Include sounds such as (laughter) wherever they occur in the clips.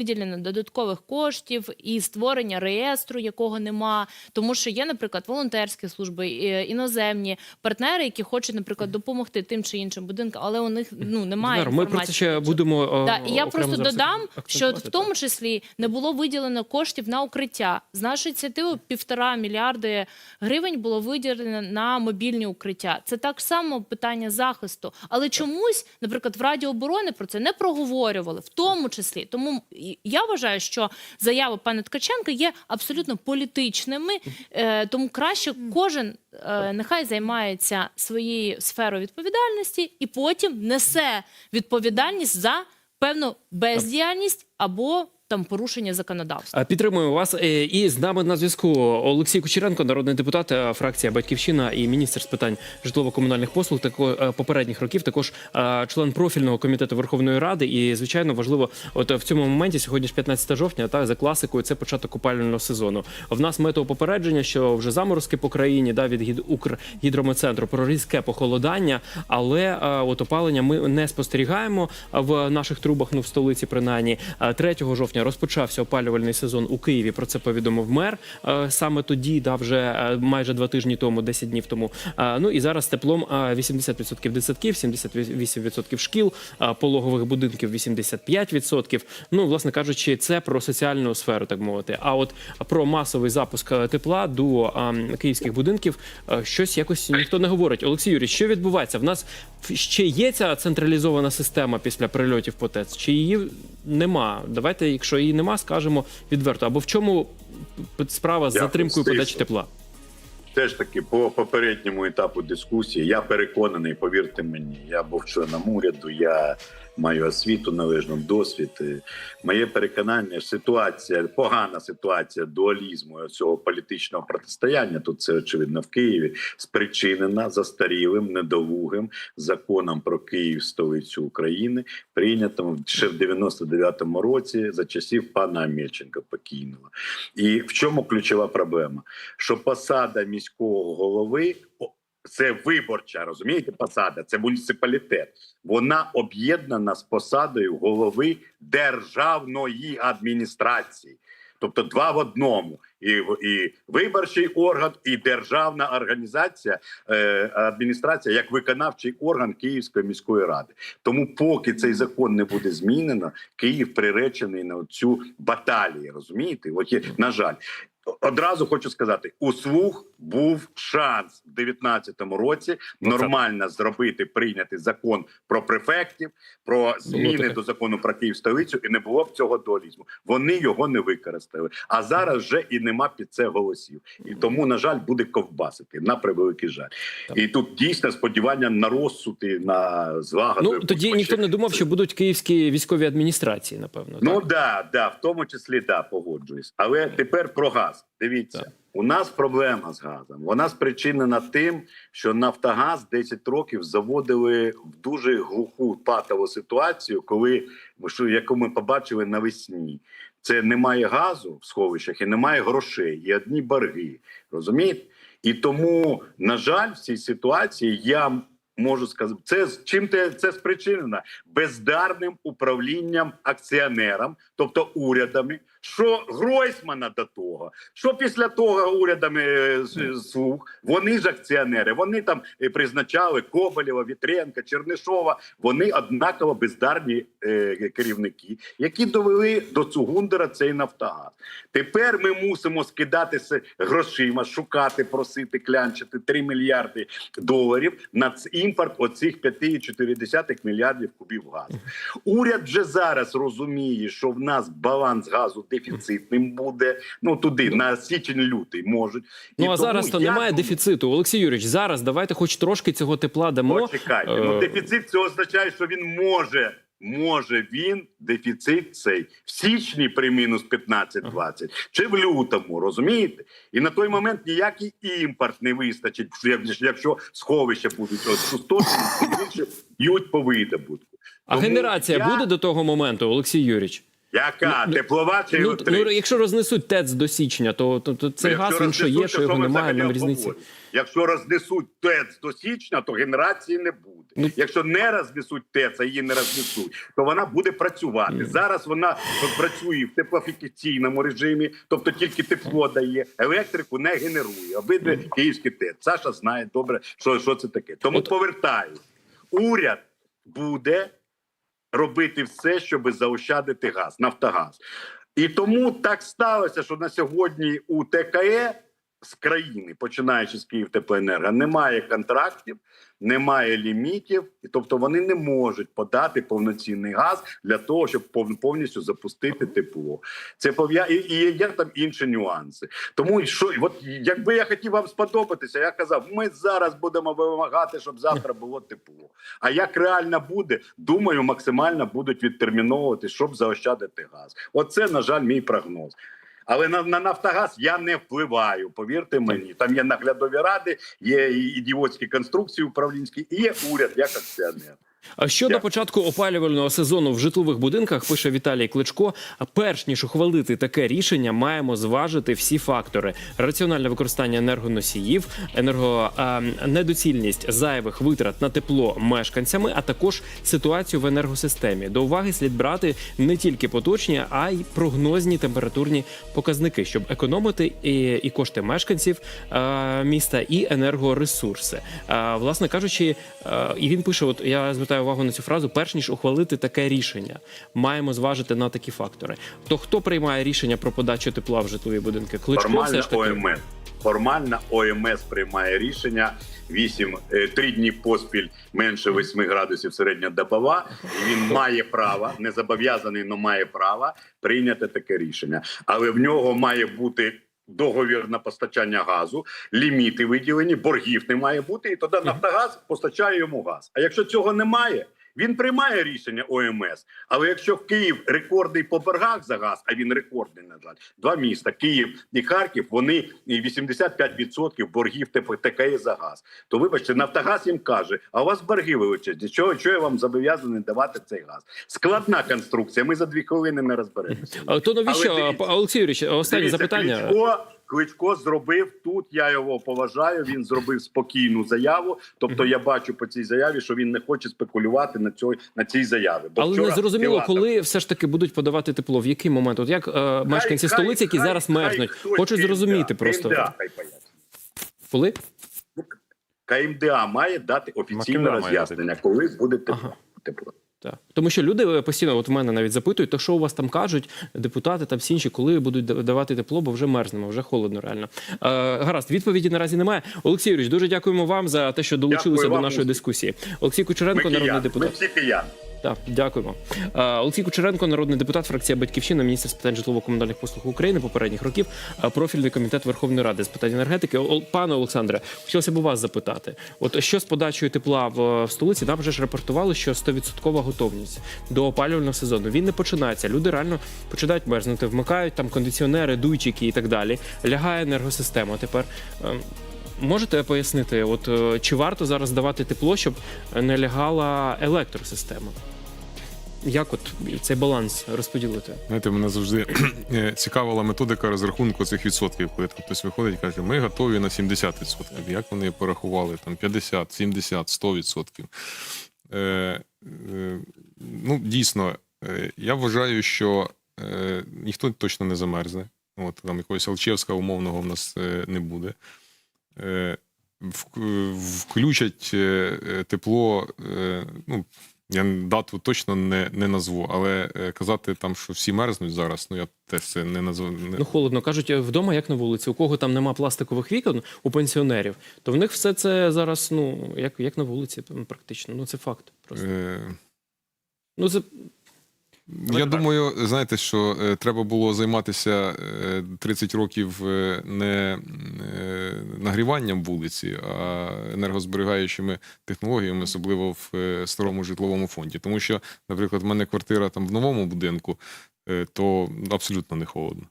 виділення додаткових коштів і створення реєстру, якого нема. Тому що є, наприклад, волонтерські служби, е, іноземні партнери, які хочуть, наприклад, допомогти тим чи іншим будинкам, але у них ну немає. Ми про це ще будемо. е, Так, і я просто додам, що в тому числі не було виділено коштів на укриття. З нашої ініціативи півтора мільярди гривень було виділено на мобільні укриття. Це так само питання захисту. Але чомусь, наприклад, в Раді оборони про це не проговорювали, в тому числі. Тому я вважаю, що заяви пана Ткаченка є абсолютно політичними. Е, тому краще кожен е, нехай займається своєю сферою відповідальності і потім несе відповідальність за певну бездіяльність або там порушення законодавства. Підтримуємо вас. Е, І з нами на зв'язку Олексій Кучеренко, народний депутат, е, фракція Батьківщина і міністр з питань житлово-комунальних послуг тако, е, попередніх років, також е, член профільного комітету Верховної Ради. І звичайно важливо, от в цьому моменті сьогодні ж 15 жовтня, та за класикою, це початок опалювального сезону. В нас метеопопередження, що вже заморозки по країні да, від гід- Укргідрометцентру про різке похолодання, але е, от опалення ми не спостерігаємо в наших трубах, ну в столиці принаймні. Е, 3 жовтня розпочався опалювальний сезон у Києві. Про це повідомив мер е, саме тоді, да, вже е, майже два тижні тому, 10 днів тому. Е, Ну і зараз теплом е, 80% дитсадків, 78% шкіл, пологових будинків 85%. Ну, власне кажучи, це про соціальну сферу, так мовити. А от про масовий запуск тепла до київських будинків щось якось ніхто не говорить. Олексій Юрійович, що відбувається? В нас ще є ця централізована система після прильотів по ТЕЦ? Чи її нема? Давайте, якщо її нема, скажемо відверто. Або в чому справа з затримкою подачі тепла? Теж таки по попередньому етапу дискусії я переконаний, повірте мені, я був членом уряду, я маю освіту, належну досвід. Е, Моє переконання, ситуація, погана ситуація дуалізму цього політичного протистояння. Тут це очевидно в Києві, спричинена застарілим недолугим законом про Київ, столицю України, прийнятим ще в 99-му році за часів пана Амельченка покійного. І в чому ключова проблема? що посада міського голови це виборча, розумієте, посада, це муніципалітет. Вона об'єднана з посадою голови державної адміністрації. Тобто два в одному, і, і виборчий орган, і державна організація, е, адміністрація як виконавчий орган Київської міської ради. Тому, поки цей закон не буде змінено, Київ приречений на цю баталію. Розумієте? От є, на жаль, Одразу хочу сказати: у слуг був шанс в 19-му році Ну, нормально зробити прийняти закон про префектів, про зміни до закону про Київ столицю, і не було б цього дуалізму. Вони його не використали. А зараз вже і нема під це голосів. І тому, на жаль, буде ковбасити на превеликий жаль. І тут дійсно сподівання на розсуди, на злагоду. Ну тоді ніхто не думав, що будуть київські військові адміністрації, напевно. Ну так? да, да, в тому числі да, погоджуюсь. Але тепер про газ. Дивіться, Так. у нас проблема з газом. Вона спричинена тим, що Нафтогаз 10 років заводили в дуже глуху патову ситуацію, коли яку ми побачили навесні. Це немає газу в сховищах і немає грошей, і одні борги. Розумієте? І тому, на жаль, в цій ситуації я можу сказати, це чим те це спричинено бездарним управлінням акціонерам, тобто урядами. Що Гройсмана до того, що після того урядами е, слуг, вони ж акціонери, вони там е, призначали Коболєва, Вітренка, Чернишова. Вони однаково бездарні е, керівники, які довели до Цугундера цей Нафтогаз. Тепер ми мусимо скидатися грошима, шукати, просити, клянчити 3 мільярди доларів на імпорт оцих 5,4 мільярдів кубів газу. Уряд вже зараз розуміє, що в нас баланс газу дефіцитним буде. Ну туди на січень-лютий можуть. Ну І а зараз то немає думаю- дефіциту. Олексій Юрійович, зараз давайте хоч трошки цього тепла дамо. Почекайте. Е, Ну дефіцит це означає, що він може. Може він дефіцит цей в січні при мінус 15-20 чи в лютому, розумієте? І на той момент ніякий імпорт не вистачить, якщо- сховища будуть пустошені, тим більше б'ють по видобутку. А Тому генерація я- буде до того моменту, Олексій Юрійович? Яка Ну, теплова чи Ну, ну, якщо рознесуть ТЕЦ до січня, то, то, то цей Ну, газ він що є, що його немає, нам різниці. Якщо рознесуть ТЕЦ до січня, то генерації не буде. Ну- Якщо не рознесуть ТЕЦ, а її не рознесуть, то вона буде працювати. Зараз вона працює в теплофікаційному режимі, тобто тільки тепло дає, електрику не генерує. Обидві київські ТЕЦ. Саша знає добре, що, що це таке. Тому От- повертаю. Уряд буде робити все, щоб заощадити газ, Нафтогаз. І тому так сталося, що на сьогодні у ТКЕ з країни, починаючи з Київтеплоенерго, немає контрактів, немає лімітів, і тобто вони не можуть подати повноцінний газ для того, щоб повністю запустити тепло. Це пов'я... і, і є там інші нюанси. Тому що от якби я хотів вам сподобатися, я казав, ми зараз будемо вимагати, щоб завтра було тепло. А як реально буде, думаю, максимально будуть відтерміновувати, щоб заощадити газ. Оце, на жаль, мій прогноз. Але на, на Нафтогаз я не впливаю. Повірте мені, там є наглядові ради, є ідіотські конструкції управлінські, і є уряд як акціонер. А щодо початку опалювального сезону в житлових будинках, пише Віталій Кличко. перш ніж ухвалити таке рішення, маємо зважити всі фактори: раціональне використання енергоносіїв, енергонедоцільність зайвих витрат на тепло мешканцями, а також ситуацію в енергосистемі. До уваги слід брати не тільки поточні, а й прогнозні температурні показники, щоб економити і, і кошти мешканців е, міста, і енергоресурси. Е, власне кажучи, е, і він пише: от я звертаю увагу на цю фразу: перш ніж ухвалити таке рішення, маємо зважити на такі фактори. То хто приймає рішення про подачу тепла в житлові будинки? Кличко все Формально ж таки. ОМС. Формально ОМС приймає рішення 8, 3 дні поспіль менше 8 градусів середньодобова. І він має право, не зобов'язаний, але має право прийняти таке рішення. Але в нього має бути. Договір на постачання газу, ліміти виділені, боргів не має бути, і тоді Нафтогаз постачає йому газ. А якщо цього немає, він приймає рішення ОМС. Але якщо в Київ рекордний по боргах за газ, а він рекордний на жаль, два міста Київ і Харків, вони і 85% боргів ТКЕ за газ. То вибачте, Нафтогаз їм каже: а у вас борги величезні. Чого, чого я вам зобов'язаний давати цей газ? Складна конструкція. Ми за дві хвилини не розберемося. А то навіщо Олексій Юрійович, останнє запитання. Кличко, Кличко зробив тут. Я його поважаю. Він зробив спокійну заяву. Тобто, я бачу по цій заяві, що він не хоче спекулювати на цій, на цій заяві. Бо Але не зрозуміло, Філатов- коли все ж таки будуть подавати тепло. В який момент? От як е, мешканці Хай- столиці, які хай- зараз хай мерзнуть, хтось хочуть зрозуміти просто КМДА хай коли? КМДА має дати офіційне роз'яснення, коли буде тепло. Ага. Так. Тому що люди е, постійно, от в мене навіть запитують, то що у вас там кажуть, депутати та всі інші, коли будуть давати тепло, бо вже мерзнемо, вже холодно реально. Е, гаразд, відповіді наразі немає. Олексій Юрійович, дуже дякуємо вам за те, що долучилися Дякую до вам, нашої дискусії. Олексій Кучеренко, Ми народний кияни, ми депутат. всі кияни. Так, дякуємо. Е, Олексій Кучеренко, народний депутат, фракція Батьківщина, міністр з питань житлово-комунальних послуг України попередніх років, е, профільний комітет Верховної Ради з питань енергетики. Пане Олександре, хотілося б у вас запитати: от що з подачею тепла в, столиці? Нам вже ж рапортували, що 100% готовність до опалювального сезону. Він не починається. Люди реально починають мерзнути, вмикають там кондиціонери, дуйчики і так далі. Лягає енергосистема. Тепер. Можете пояснити, от е, чи варто зараз давати тепло, щоб не лягала електросистема? Як от цей баланс розподілити? Знаєте, мене завжди (clears throat) е, цікавила методика розрахунку цих відсотків, коли там хтось виходить і каже, ми готові на 70%. Як вони порахували? Там 50, 70, 100%. Е, е, ну, дійсно, е, я вважаю, що е, ніхто точно не замерзне. От там якогось Алчевська умовного в нас е, не буде. Е, в- включать е, е, тепло. е, Ну, я дату точно не, не назву, але е, казати там, що всі мерзнуть зараз, ну я теж це не назву. Не... Ну холодно кажуть, вдома як на вулиці. У кого там нема пластикових вікон у пенсіонерів, то в них все це зараз, ну як, як на вулиці, практично. Ну це факт. Просто Е, ну це Я думаю, знаєте, що е, треба було займатися е, 30 років е, не е, нагріванням вулиці, а енергозберігаючими технологіями, особливо в е, старому житловому фонді. Тому що, наприклад, в мене квартира там в новому будинку, е, то абсолютно не холодно.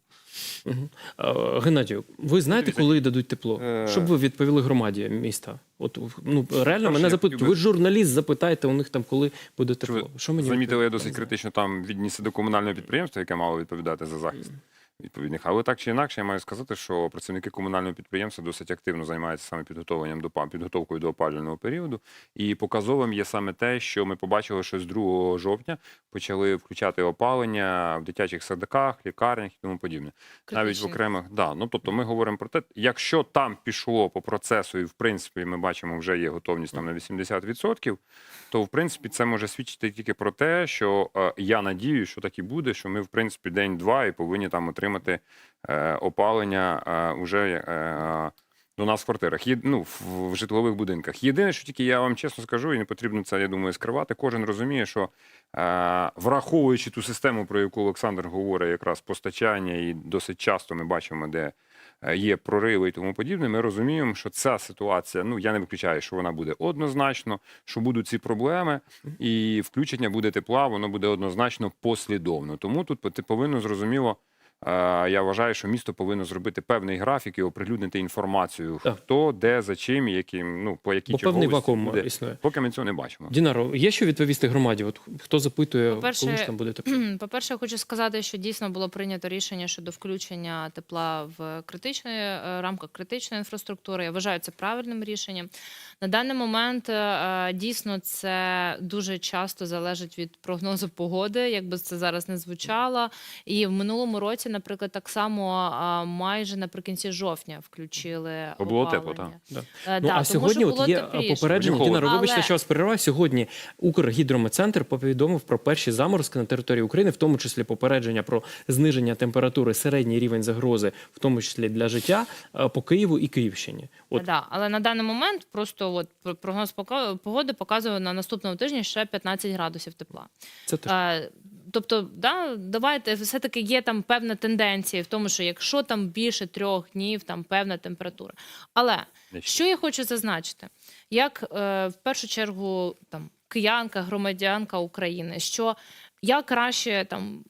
Е, Геннадію, ви знаєте, коли дадуть тепло? е, Щоб ви відповіли громаді міста? От ну реально мене запитують. Ви журналіст, запитайте у них там, коли буде тепло. Що мені замітили, я досить критично там віднісся до комунального підприємства, яке мало відповідати за захист відповідних. Але так чи інакше, я маю сказати, що працівники комунального підприємства досить активно займаються саме підготовленням до підготовкою до опалювального періоду. І показовим є саме те, що ми побачили, що з 2 жовтня почали включати опалення в дитячих садках, лікарнях і тому подібне. Навіть в окремих да. Ну тобто, ми говоримо про те, якщо там пішло по процесу, і в принципі ми бачимо, вже є готовність там на 80%, то в принципі це може свідчити тільки про те, що е, я надію, що так і буде, що ми в принципі день-два і повинні там отримати е, опалення е, уже. Е, до нас в квартирах, ну, в, житлових будинках. Єдине, що тільки я вам чесно скажу, і не потрібно це, я думаю, скривати. Кожен розуміє, що е, враховуючи ту систему, про яку Олександр говорить, якраз постачання, і досить часто ми бачимо, де е, є прориви і тому подібне, ми розуміємо, що ця ситуація, ну я не виключаю, що вона буде однозначно, що будуть ці проблеми, і включення буде тепла, воно буде однозначно послідовно. Тому тут повинно зрозуміло. Е, Я вважаю, що місто повинно зробити певний графік і оприлюднити інформацію, Так. хто, де, за чим, яким, ну по якій Бо певний вакуум буде. існує. Поки ми цього не бачимо. Дінаро, є що відповісти громаді? От хто запитує, По-перше, коли ж там буде тепло? (clears throat) По-перше, я хочу сказати, що дійсно було прийнято рішення щодо включення тепла в критичної е, рамках критичної інфраструктури. Я вважаю це правильним рішенням. На даний момент е, дійсно це дуже часто залежить від прогнозу погоди, якби це зараз не звучало. І в минулому році, наприклад, так само е, майже наприкінці жовтня включили Бо було тепло, опалення. Да. Е, Ну, да, а сьогодні от є тепліше. попередження. Холодно. вибачте, Але- що вас перериваю. Сьогодні Укргідрометцентр повідомив про перші заморозки на території України, в тому числі попередження про зниження температури, середній рівень загрози, в тому числі для життя е, по Києву і Київщині. От Да, але на даний момент просто от пр- прогноз погоди показує на наступному тижні ще 15 градусів тепла. це теж. Е, Тобто, да, давайте все-таки є там певна тенденція в тому, що якщо там більше трьох днів, там певна температура. Але що я хочу зазначити, як е, в першу чергу там киянка, громадянка України, що я краще там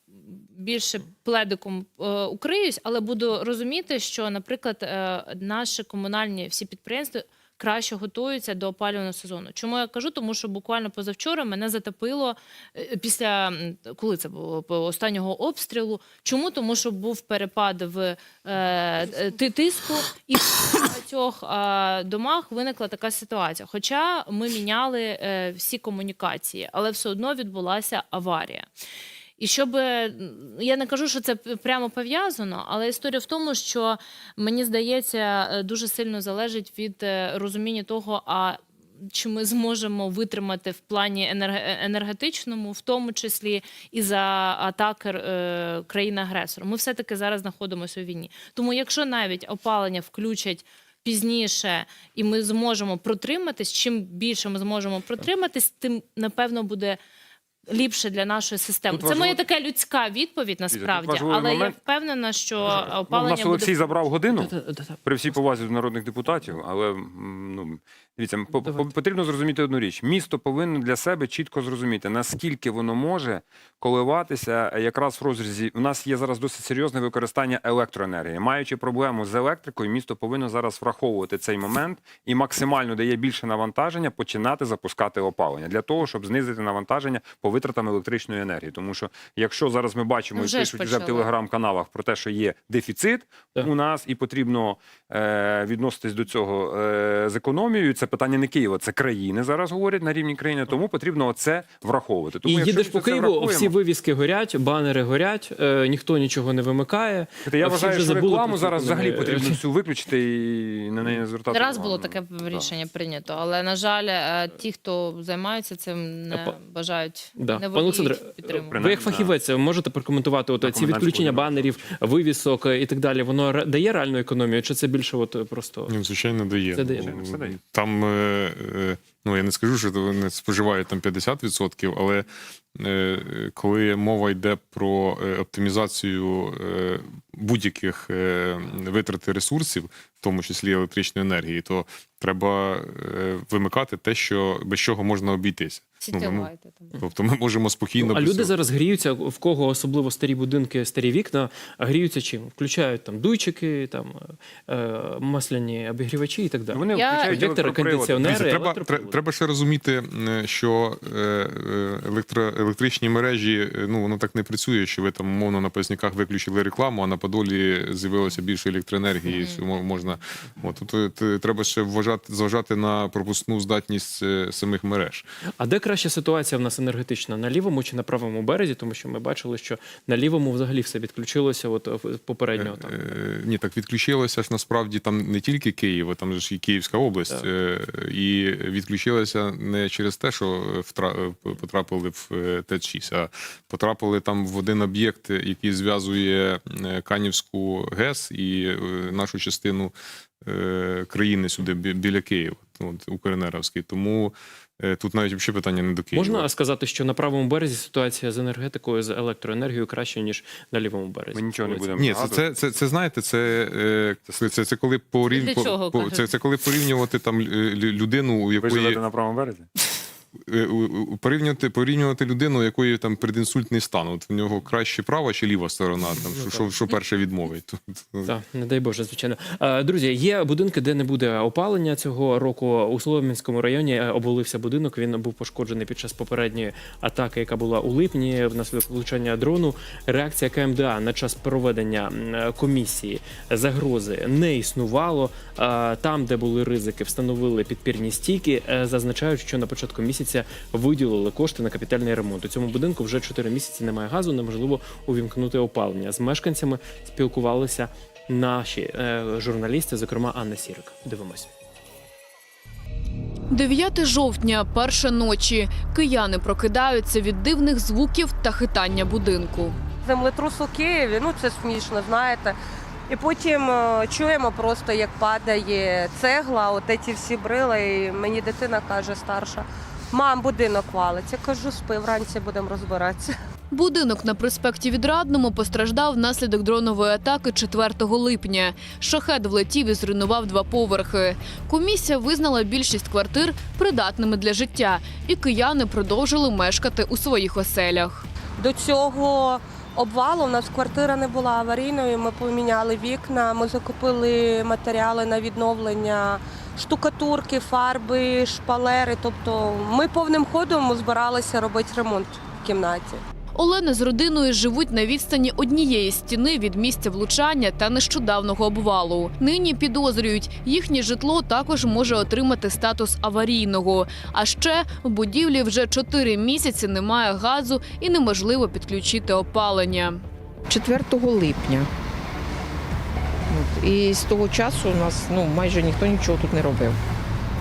більше пледиком е, укриюсь, але буду розуміти, що, наприклад, е, наші комунальні всі підприємства. Краще готуються до опалювального сезону. Чому я кажу? Тому що буквально позавчора мене затопило е, після коли це було останнього обстрілу. Чому? Тому що був перепад в е, е, тиску, і в багатьох е, домах виникла така ситуація. Хоча ми міняли е, всі комунікації, але все одно відбулася аварія. І щоб е, я не кажу, що це прямо пов'язано, але історія в тому, що мені здається, е, дуже сильно залежить від е, розуміння того, а чи ми зможемо витримати в плані енерге- енергетичному, в тому числі і за атаки е, країни-агресора. Ми все-таки зараз знаходимося у війні. Тому, якщо навіть опалення включать пізніше, і ми зможемо протриматись, чим більше ми зможемо протриматись, тим напевно буде. Ліпше для нашої системи. Тут Це моя така людська відповідь насправді, важливий але момент. я впевнена, що Ну, у опалення нас Олексій буде... забрав годину. При всій повазі до народних депутатів, але м, ну дивіться, по- по- потрібно зрозуміти одну річ: місто повинно для себе чітко зрозуміти, наскільки воно може коливатися якраз в розрізі. У нас є зараз досить серйозне використання електроенергії. Маючи проблему з електрикою, місто повинно зараз враховувати цей момент і максимально дає більше навантаження починати запускати опалення для того, щоб знизити навантаження по витратам електричної енергії. Тому що якщо зараз ми бачимо Ну, і пишуть вже в телеграм-каналах про те, що є дефіцит Так. у нас, і потрібно відноситись до цього е, з економією. Це питання не Києва, це країни зараз говорять на рівні країни. Тому потрібно це враховувати. Тому І їдеш по Києву, врахуємо- всі вивіски горять, банери горять, е, ніхто нічого не вимикає. Та Я вважаю, що рекламу зараз взагалі потрібно (laughs) всю виключити і на неї не звертати. Не раз було таке Да. рішення прийнято, але на жаль, е, ті, хто займаються цим, не бажають Да. не Олександре, підтримувати. ви як фахівець можете прокоментувати от ці відключення банерів, вивісок е, і так далі? Воно дає реальну економію, чи це більше от е, просто Ні, звичайно, дає. Це дає. Ну, Це дає. Там, е, е, ну я не скажу, що вони споживають там 50%, але коли мова йде про оптимізацію будь-яких витрати ресурсів, в тому числі електричної енергії, то треба вимикати те, що без чого можна обійтися. Сітявайте там. Тобто ми можемо спокійно а без люди цього. зараз гріються, в кого особливо старі будинки, старі вікна, а гріються чим? Включають там дуйчики, там е, масляні обігрівачі і так далі. Вони Я- включають Вектори, кондиціонери. Дивіться, треба, електроприводи. тре- треба ще розуміти, е, що е, е, електро, електричні мережі, е, ну воно так не працює, що ви там умовно на поясниках виключили рекламу, а на Подолі з'явилося більше електроенергії. що мо- можна от тут е, треба ще вважати зважати на пропускну здатність е, самих мереж. А де краща ситуація в нас енергетична? На лівому чи на правому березі? Тому що ми бачили, що на лівому взагалі все відключилося от е, попереднього там. Е, Ні, так відключилося ж насправді там не тільки Київ, там же ж і Київська область. Так. Е, І відключилося не через те, що е, потрапили в е, ТЕЦ-6, а потрапили там в один об'єкт, який зв'язує е, Канівську ГЕС і е, нашу частину е, країни сюди біля Києва, от, Укренеровський. Тому е, тут навіть взагалі питання не до Києва. Можна сказати, що на правому березі ситуація з енергетикою, з електроенергією краще, ніж на лівому березі. Ми нічого не будемо Ні, це, це, це, це знаєте, це, е, це, це, це коли порів... Чого, по- це, це коли порівнювати там е, лю- людину, у Ви живете на правому березі? Е, у- у- порівнювати, порівнювати людину, якої там предінсультний стан. От в нього краще права чи ліва сторона, там що, що, що перше відмовить. Так, не дай Боже, звичайно. Е, Друзі, є будинки, де не буде опалення цього року. У Солом'янському районі е, обвалився будинок. Він був пошкоджений під час попередньої атаки, яка була у липні, внаслідок влучання дрону. Реакція КМДА на час проведення е, комісії загрози не існувало. Е, Там, де були ризики, встановили підпірні стійки. Е, Зазначають, що на початку місяця виділили кошти на капітальний ремонт. У цьому будинку вже 4 місяці немає газу, неможливо увімкнути опалення. З мешканцями спілкувалися наші е, журналісти, зокрема Анна Сірик. Дивимось. 9 жовтня, перша ночі. Кияни прокидаються від дивних звуків та хитання будинку. землетрус у Києві, ну це смішно, знаєте. І потім е, чуємо просто, як падає цегла, от ці всі брила, і мені дитина каже старша, мам, будинок валиться. Кажу, спи, вранці будемо розбиратися. Будинок на проспекті Відрадному постраждав внаслідок дронової атаки 4 липня. Шахет влетів і зруйнував два поверхи. Комісія визнала більшість квартир придатними для життя, і кияни продовжили мешкати у своїх оселях. До цього обвалу у нас квартира не була аварійною. Ми поміняли вікна, ми закупили матеріали на відновлення штукатурки, фарби, шпалери. Тобто ми повним ходом збиралися робити ремонт в кімнаті. Олена з родиною живуть на відстані однієї стіни від місця влучання та нещодавного обвалу. Нині підозрюють, їхнє житло також може отримати статус аварійного. А ще в будівлі вже чотири місяці немає газу і неможливо підключити опалення. 4 липня. І з того часу у нас ну, майже ніхто нічого тут не робив.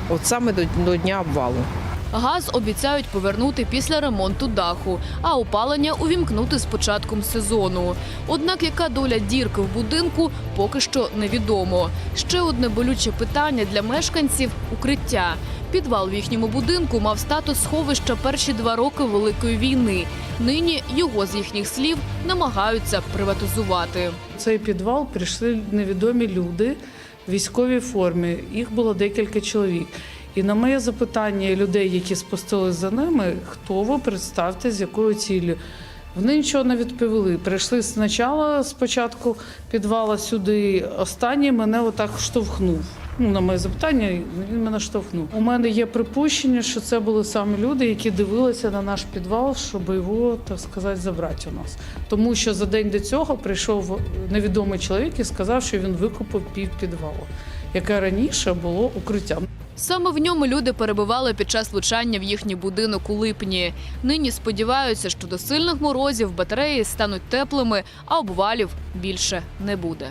От саме до, до дня обвалу. Газ обіцяють повернути після ремонту даху, а опалення увімкнути з початком сезону. Однак, яка доля дірки в будинку, поки що невідомо. Ще одне болюче питання для мешканців укриття. Підвал в їхньому будинку мав статус сховища перші два роки Великої війни. Нині його з їхніх слів намагаються приватизувати. Цей підвал прийшли невідомі люди в військовій формі. Їх було декілька чоловік. І на моє запитання людей, які спустились за ними, хто ви представте, з якою ціллю. Вони нічого не відповіли. Прийшли спочатку, спочатку підвала сюди. Останній мене отак штовхнув. Ну, на моє запитання, він мене штовхнув. У мене є припущення, що це були саме люди, які дивилися на наш підвал, щоб його, так сказати, забрати у нас. Тому що за день до цього прийшов невідомий чоловік і сказав, що він викупив пів підвалу, яке раніше було укриттям. Саме в ньому люди перебували під час влучання в їхній будинок у липні. Нині сподіваються, що до сильних морозів батареї стануть теплими, а обвалів більше не буде.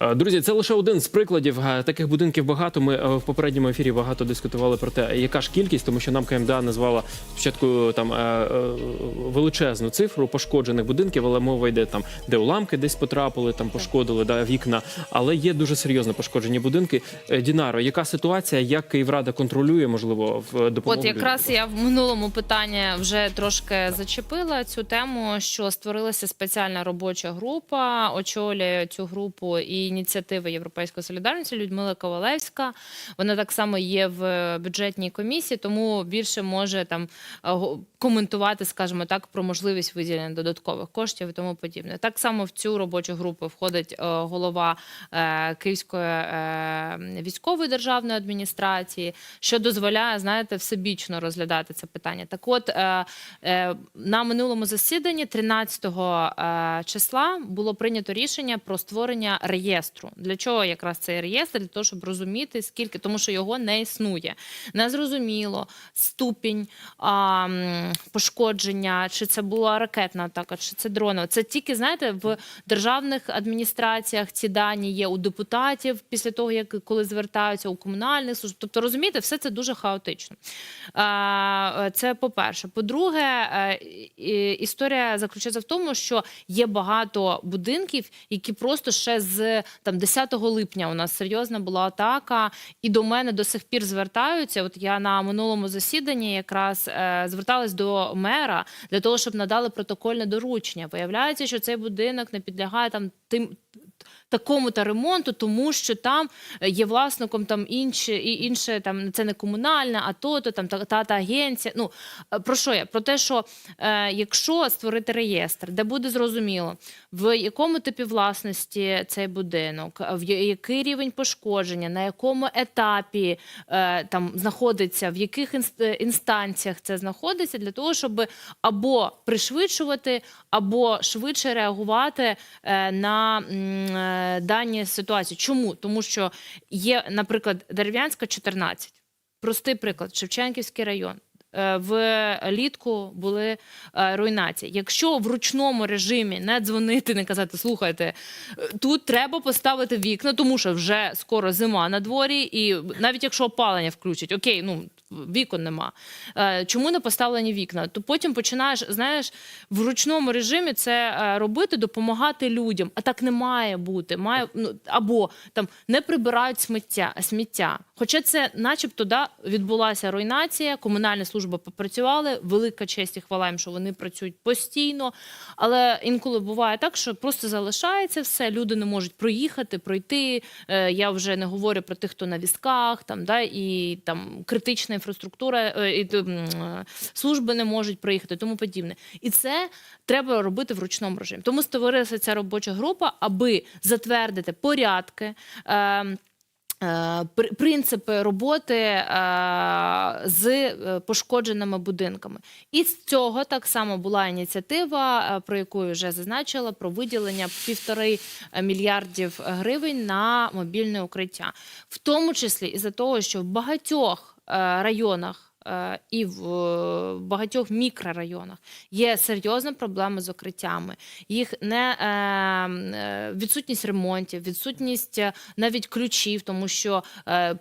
Друзі, це лише один з прикладів. Е, Таких будинків багато. Ми е, в попередньому ефірі багато дискутували про те, яка ж кількість, тому що нам КМДА назвала спочатку там е, е, величезну цифру пошкоджених будинків, але мова йде там, де уламки десь потрапили, там пошкодили да, вікна. Але є дуже серйозно пошкоджені будинки. Е, Дінаро, яка ситуація? Як Київрада контролює, можливо, в допомогу? От якраз я в минулому питанні вже трошки зачепила цю тему, що створилася спеціальна робоча група, очолює цю групу і ініціативи Європейської солідарності Людмила Ковалевська. Вона так само є в бюджетній комісії, тому більше може там е, коментувати, скажімо так, про можливість виділення додаткових коштів і тому подібне. Так само в цю робочу групу входить е, голова е, Київської військової державної адміністрації, що дозволяє, знаєте, всебічно розглядати це питання. Так, от на минулому засіданні, 13 е, числа, було прийнято рішення про створення реєстру. Для чого якраз цей реєстр? Для того, щоб розуміти, скільки, тому що його не існує. Незрозуміло ступінь а, пошкодження, чи це була ракетна атака, чи це дронова. Це тільки, знаєте, в державних адміністраціях ці дані є у депутатів після того, як коли звертаються у комунальних служб. Тобто, розумієте, все це дуже хаотично. А, Це по-перше. По-друге, е, історія заключається в тому, що є багато будинків, які просто ще з там 10 липня у нас серйозна була атака, і до мене до сих пір звертаються. От я на минулому засіданні якраз е, зверталась до мера для того, щоб надали протокольне доручення. Виявляється, що цей будинок не підлягає там тим. Такому та ремонту, тому що там е, є власником там інші і інше, там це не комунальне, а то, то там та, та, агенція. Ну е, про що я? Про те, що е, якщо створити реєстр, де буде зрозуміло, в якому типі власності цей будинок, в який рівень пошкодження, на якому етапі е, там знаходиться, в яких е, інстанціях це знаходиться, для того, щоб або пришвидшувати, або швидше реагувати е, на е, дані ситуації. Чому? Тому що є, наприклад, Дерев'янська 14. Простий приклад, Шевченківський район. Е, В літку були е, руйнації. Якщо в ручному режимі не дзвонити, не казати, слухайте, е, тут треба поставити вікна, тому що вже скоро зима на дворі, і навіть якщо опалення включать, окей, ну вікон нема. Е, Чому не поставлені вікна? То потім починаєш, знаєш, в ручному режимі це е, робити, допомагати людям. А так не має бути. Має ну або там не прибирають сміття, сміття. Хоча це, начебто, да, відбулася руйнація, комунальні служби попрацювали. Велика честь і хвала їм, що вони працюють постійно. Але інколи буває так, що просто залишається все. Люди не можуть проїхати, пройти. Е, Я вже не говорю про тих, хто на візках, там да і там критична інфраструктура, е, і е, служби не можуть проїхати, тому подібне. І це треба робити в ручному режимі. Тому створилася ця робоча група, аби затвердити порядки. Е, Принципи роботи е, з е, пошкодженими будинками, і з цього так само була ініціатива, про яку я вже зазначила, про виділення півтори мільярдів гривень на мобільне укриття, в тому числі і за того, що в багатьох районах. Е, І в е, багатьох мікрорайонах є серйозна проблема з укриттями. Їх не е, відсутність ремонтів, відсутність навіть ключів, тому що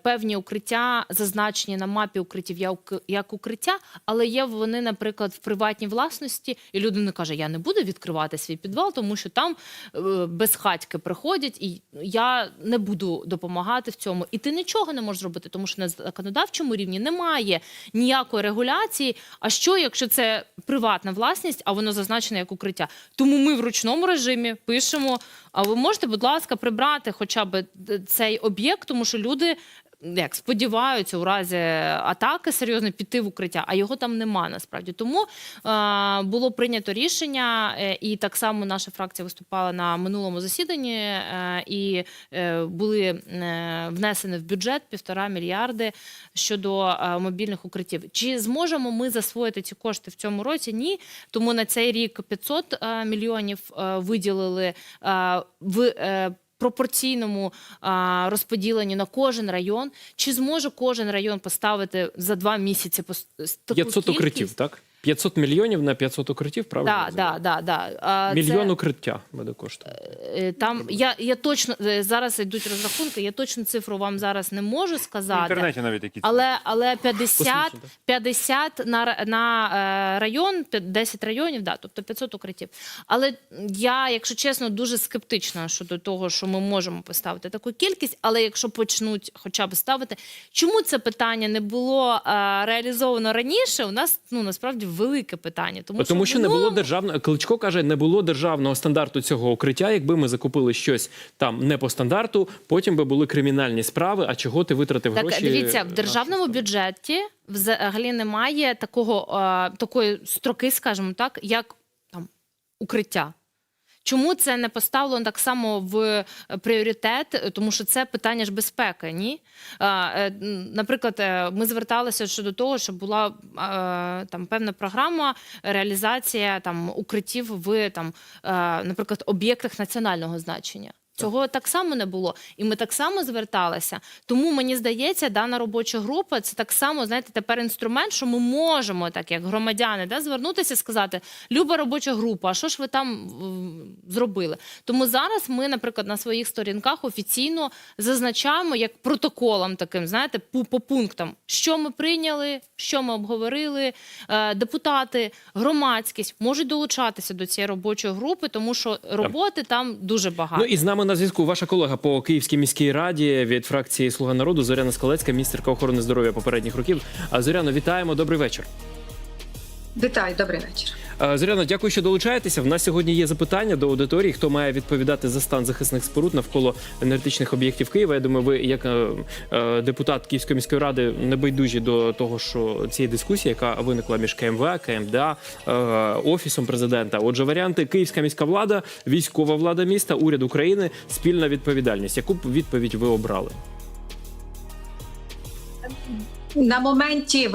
певні укриття зазначені на мапі укриттів як, укриття, але є вони, наприклад, в приватній власності, і людина каже: Я не буду відкривати свій підвал, тому що там безхатьки приходять, і я не буду допомагати в цьому. І ти нічого не можеш зробити, тому що на законодавчому рівні немає ніякої регуляції. А що, якщо це приватна власність, а воно зазначене як укриття? Тому ми в ручному режимі пишемо. А ви можете, будь ласка, прибрати хоча б е, цей об'єкт, тому що люди. Як сподіваються у разі атаки серйозно піти в укриття, а його там нема насправді. Тому е, було прийнято рішення, е, і так само наша фракція виступала на минулому засіданні, е, і е, були е, внесені в бюджет півтора мільярди щодо е, мобільних укриттів. Чи зможемо ми засвоїти ці кошти в цьому році? Ні. Тому на цей рік 500 е, мільйонів е, виділили е, в. е, Пропорційному а, розподіленню на кожен район, чи зможе кожен район поставити за два місяці пос- таку 500 кількість? укриттів, так? 500 мільйонів на 500 укриттів, правильно? Да, да, да, да. А, Мільйон це- укриття буде коштувати. Е, Там я, я точно е, зараз йдуть розрахунки. Я точну цифру вам зараз не можу В сказати. інтернеті навіть які Але але 50, 50 на, на е, район, п'ят- 10 районів, да, тобто 500 укриттів. Але я, якщо чесно, дуже скептична щодо того, що ми можемо поставити таку кількість. Але якщо почнуть хоча б ставити, чому це питання не було е, реалізовано раніше? У нас ну насправді в велике питання. Тому, Тому що в не було державного Кличко каже, не було державного стандарту цього укриття. Якби ми закупили щось там не по стандарту, потім би були кримінальні справи. А чого ти витратив Так, гроші? дивіться, в державному бюджеті взагалі немає такого е, такої строки, скажімо так, як там укриття. Чому це не поставлено так само в е, пріоритет? Тому що це питання ж безпеки. Ні, Е, наприклад, е, ми зверталися щодо того, щоб була там певна програма реалізація там укриттів в там, наприклад, об'єктах національного значення. Цього так само не було, і ми так само зверталися. Тому мені здається, дана робоча група це так само, знаєте, тепер інструмент, що ми можемо, так як громадяни, да, звернутися і сказати: Люба робоча група, а що ж ви там зробили? Тому зараз ми, наприклад, на своїх сторінках офіційно зазначаємо як протоколом таким, знаєте, по, по пунктам, що ми прийняли, що ми обговорили. Е, депутати, громадськість можуть долучатися до цієї робочої групи, тому що роботи там дуже багато. Ну і з нами на зв'язку ваша колега по Київській міській раді від фракції Слуга народу Зоряна Скалецька, міністерка охорони здоров'я попередніх років. А, Зоряно, вітаємо. Добрий вечір. Вітаю, добрий вечір. Е, Зоряно, дякую, що долучаєтеся. В нас сьогодні є запитання до аудиторії, хто має відповідати за стан захисних споруд навколо енергетичних об'єктів Києва. Я думаю, ви, як е, е, депутат Київської міської ради, не байдужі до того, що цієї дискусії, яка виникла між КМВ, КМДА, офісом президента. Отже, варіанти Київська міська влада, військова влада міста, уряд України, спільна відповідальність. Яку б відповідь ви обрали? На моменті